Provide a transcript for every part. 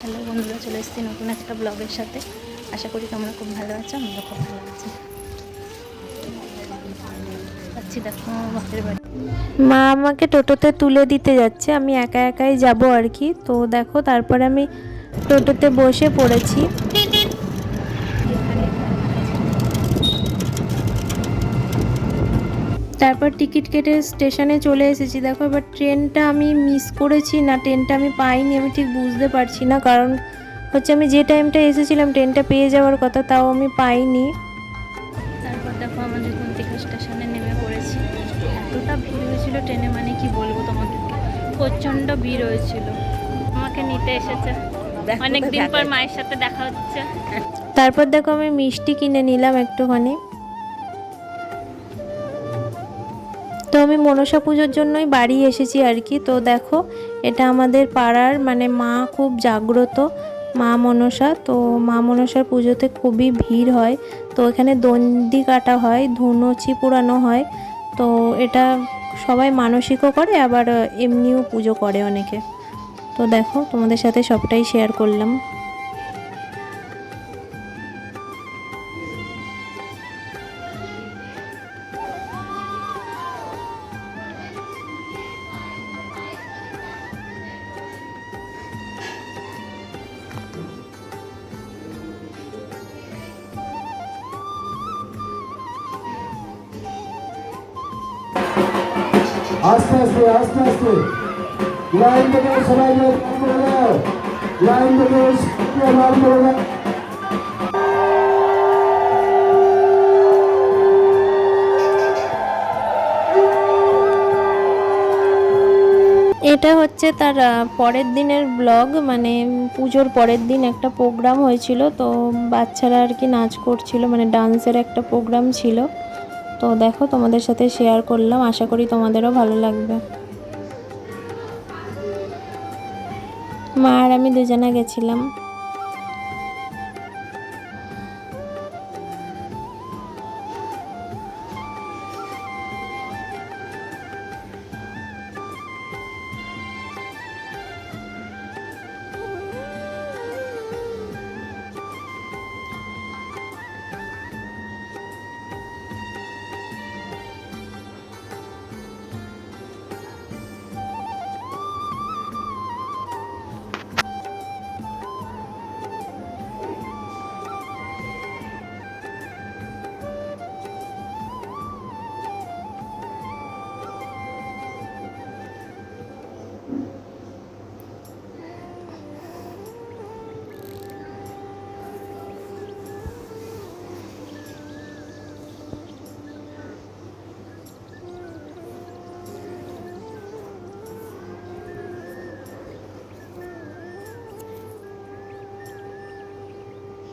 Hello বন্ধুরা চলে এসেছি নতুন একটা ব্লগের সাথে। আশা করি তোমরা খুব ভালো আছো আমরা খুব ভালো আছি। আচ্ছি দেখো বাপের বাড়ি। মা আমাকে টোটোতে তুলে দিতে যাচ্ছে আমি একা একাই যাব আর কি। তো দেখো তারপরে আমি টোটোতে বসে পড়েছি। তারপর টিকিট কেটে স্টেশনে চলে এসেছি। দেখো এবার ট্রেনটা আমি মিস করেছি না ট্রেনটা আমি পাইনি আমি ঠিক বুঝতে পারছি না। কারণ হচ্ছে আমি যে টাইমটা এসেছিলাম ট্রেনটা পেয়ে যাওয়ার কথা তাও আমি পাইনি। তারপর দেখো আমাদের কুন্তিকা স্টেশনে নেমে পড়েছি। এতটা ভিড় হয়েছিল ট্রেনে মানে কি বলব তোমাদেরকে? প্রচণ্ড ভিড় হয়েছিল। আমাকে নিতে এসেছে। অনেক দিন পর মায়ের সাথে দেখা হচ্ছে। তারপর দেখো আমি মিষ্টি কিনে নিলাম একটুখানি। আমি মনসা পুজোর জন্যই বাড়ি এসেছি আর কি। তো দেখো, এটা আমাদের পাড়ার মানে মা খুব জাগ্রত, মা মনসা। তো মা মনসার পুজোতে খুবই ভিড় হয়। তো এখানে দণ্ডি কাটা হয় ধুনুচি পুরানো হয়। তো এটা সবাই মানসিকও করে, আবার এমনিও পুজো করে অনেকে। তো দেখো, তোমাদের সাথে সবটাই শেয়ার করলাম। আস্তে আস্তে আস্তে আস্তে। লাইন থেকে সবাই লাইন থেকে এটা হচ্ছে তার পরের দিনের ব্লগ মানে পুজোর পরের দিন একটা প্রোগ্রাম হয়েছিল, তো বাচ্চারা আর কি নাচ করছিল মানে ডান্সের একটা প্রোগ্রাম ছিল। তো দেখো, তোমাদের সাথে শেয়ার করলাম। আশা করি তোমাদেরও ভালো লাগবে। মা আর আমি দুজনা গেছিলাম।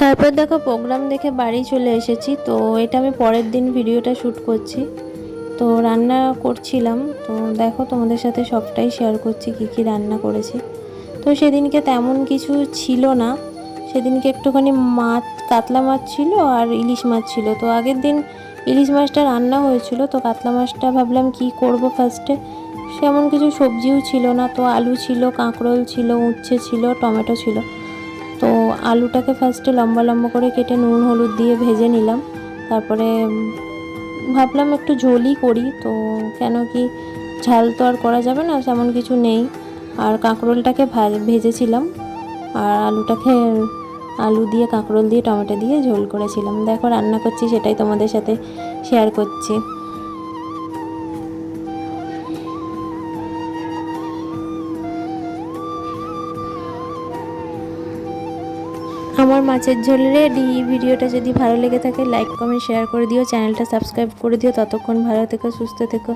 তারপর দেখো প্রোগ্রাম দেখে বাড়ি চলে এসেছি, তো এটা আমি পরের দিন ভিডিওটা শ্যুট করছি। তো রান্না করছিলাম, তো দেখো তোমাদের সাথে সবটাই শেয়ার করছি, কি কি রান্না করেছি। তো সেদিনকে তেমন কিছু ছিল না, সেদিনকে একটুখানি মাছ, কাতলা মাছ ছিল আর ইলিশ মাছ ছিল। তো আগের দিন ইলিশ মাছটা রান্না হয়েছিল, তো কাতলা মাছটা ভাবলাম কি করব ফার্স্টে সেমন কিছু সবজিও ছিল না, তো আলু ছিল, কাঁকরোল ছিল, উচ্ছে ছিল, টমেটো ছিল। আলুটাকে ফার্স্টে লম্বা লম্বা করে কেটে নুন, হলুদ দিয়ে ভেজে নিলাম। তারপরে ভাবলাম একটু ঝোলই করি, তো কেন কি ঝাল তো আর করা যাবে না তেমন কিছু নেই। আর কাঁকরোলটাকে ভেজেছিলাম। আর আলুটাকে আলু দিয়ে, কাঁকরোল দিয়ে, টমেটো দিয়ে ঝোল করেছিলাম। দেখো রান্না করছি, সেটাই তোমাদের সাথে শেয়ার করছি। আমার মাছের ঝোল রেডি ভিডিওটা যদি ভালো লেগে থাকে লাইক কমেন্ট শেয়ার করে দিও। চ্যানেলটা সাবস্ক্রাইব করে দিও। ততক্ষণ ভালো থেকো, সুস্থ থেকো।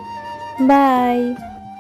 বাই